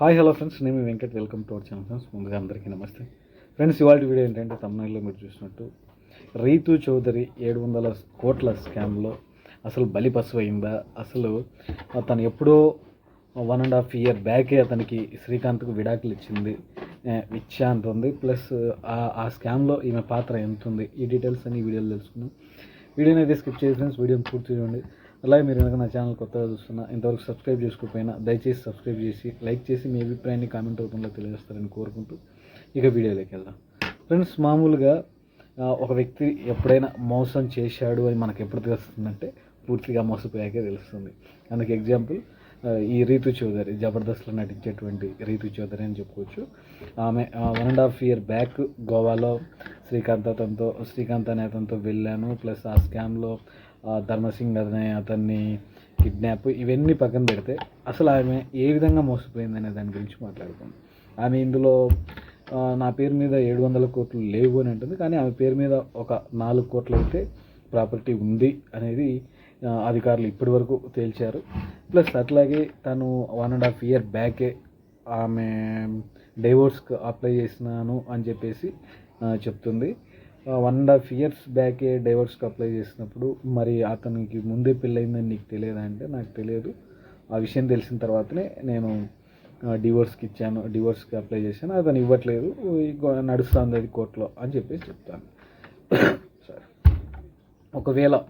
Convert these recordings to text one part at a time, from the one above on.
Hi hello friends నేను Venkat. Welcome to our channel friends ముందుగా అందరికీ నమస్తే. ఫ్రెండ్స్ ఇవాళ వీడియో ఏంటంటే తమిళనాడులో మీరు చూసినట్టు రీతు చౌదరి ఏడు వందల కోట్ల స్కామ్లో అసలు బలి పశువు అయిందా అసలు తను ఎప్పుడో వన్ అండ్ హాఫ్ ఇయర్ బ్యాకే అతనికి శ్రీకాంత్కు విడాకులు ఇచ్చింది ఇచ్చా అంటుంది. ప్లస్ ఆ- ఆ స్కామ్లో ఈమె పాత్ర ఎంత ఉంది ఈ డీటెయిల్స్ అన్ని ఈ వీడియోలో తెలుసుకుందాం. వీడియోని అయితే స్కిప్ చేసి ఫ్రెండ్స్ వీడియోని పూర్తి చూడండి. అలాగే మీరు కనుక నా ఛానల్ కొత్తగా చూస్తున్నా ఇంతవరకు సబ్స్క్రైబ్ చేసుకోకపోయినా దయచేసి సబ్స్క్రైబ్ చేసి లైక్ చేసి మీ అభిప్రాయాన్ని కామెంట్ రూపంలో తెలియజేస్తారని కోరుకుంటూ ఇక వీడియోలోకి వెళ్దాం. ఫ్రెండ్స్ మామూలుగా ఒక వ్యక్తి ఎప్పుడైనా మోసం చేశాడు అని మనకు ఎప్పుడు తెలుస్తుందంటే పూర్తిగా మోసపోయాకే తెలుస్తుంది. అందుకు ఎగ్జాంపుల్ ఈ రీతు చౌదరి జబర్దస్త్లో నటించేటువంటి రీతు చౌదరి అని చెప్పుకోవచ్చు. ఆమె one and half year back గోవాలో శ్రీకాంత్ అతనితో శ్రీకాంత్ అనే అతనితో వెళ్ళాను ప్లస్ ఆ స్కామ్లో ధర్మసింగ్ అనే అతన్ని కిడ్నాప్ ఇవన్నీ పక్కన పెడితే అసలు ఆమె ఏ విధంగా మోసపోయింది అనే దాని గురించి మాట్లాడుకుందాం. ఆమె ఇందులో నా పేరు మీద ఏడు వందల కోట్లు లేవు అని అంటుంది. కానీ ఆమె పేరు మీద ఒక నాలుగు కోట్లు అయితే ప్రాపర్టీ ఉంది అనేది అధికారులు ఇప్పటి వరకు తేల్చారు. ప్లస్ అట్లాగే తను వన్ అండ్ హాఫ్ ఇయర్ బ్యాకే ఆమె డైవోర్స్కి అప్లై చేసినాను అని చెప్పేసి చెప్తుంది. వన్ అండ్ హాఫ్ ఇయర్స్ బ్యాకే డైవోర్స్కి అప్లై చేసినప్పుడు మరి అతనికి ముందే పెళ్ళయిందని నీకు తెలియదా అంటే నాకు తెలియదు. ఆ విషయం తెలిసిన తర్వాతనే నేను డివోర్స్కి ఇచ్చాను డివోర్స్కి అప్లై చేశాను. అతను ఇవ్వట్లేదు. నడుస్తుంది అది కోర్టులో అని చెప్పేసి చెప్తాను. సరే ఒకవేళ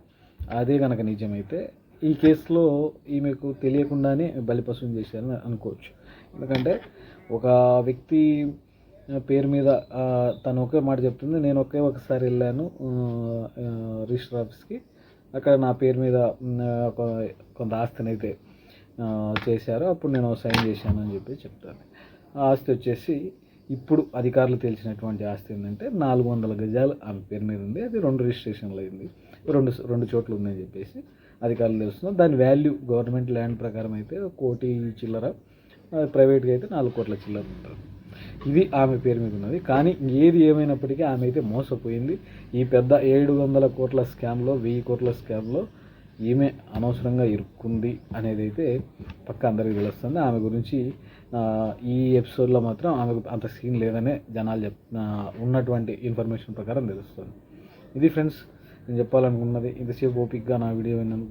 అదే కనుక నిజమైతే ఈ కేసులో ఈమెకు తెలియకుండానే బలిపశువుని చేశారని అనుకోవచ్చు. ఎందుకంటే ఒక వ్యక్తి పేరు మీద తను ఒకే మాట చెప్తుంది. నేను ఒకే ఒకసారి వెళ్ళాను రిజిస్టర్ ఆఫీస్కి. అక్కడ నా పేరు మీద ఒక- కొంత ఆస్తిని అయితే చేశారు. అప్పుడు నేను సైన్ చేశాను అని చెప్పి చెప్తాను. ఆ ఆస్తి వచ్చేసి ఇప్పుడు అధికారులు తెలిసినటువంటి ఆస్తి ఏంటంటే నాలుగు వందల గజాలు ఆమె పేరు మీద ఉంది. అది రెండు రిజిస్ట్రేషన్లు అయింది. రెండు రెండు చోట్ల ఉందని చెప్పేసి అధికారులు తెలుస్తున్నారు. దాని వాల్యూ గవర్నమెంట్ ల్యాండ్ ప్రకారం అయితే కోటి చిల్లర ప్రైవేట్గా అయితే నాలుగు కోట్ల చిల్లర ఉంటారు ఇది ఆమె పేరు మీద ఉన్నది. కానీ ఏది ఏమైనప్పటికీ ఆమె అయితే మోసపోయింది. ఈ పెద్ద ఏడు వందల కోట్ల స్కామ్లో వెయ్యి కోట్ల స్కామ్లో ఈమె అనవసరంగా ఇరుక్కుంది అనేది అయితే పక్క అందరికీ తెలుస్తుంది. ఆమె గురించి ఈ ఎపిసోడ్లో మాత్రం ఆమెకు అంత సీన్ లేదనే జనాలు చెప్ ఉన్నటువంటి ఇన్ఫర్మేషన్ ప్రకారం తెలుస్తుంది. ఇది ఫ్రెండ్స్ నేను చెప్పాలనుకున్నది. ఇంతసేపు ఓపిక్గా నా వీడియో విన్నాను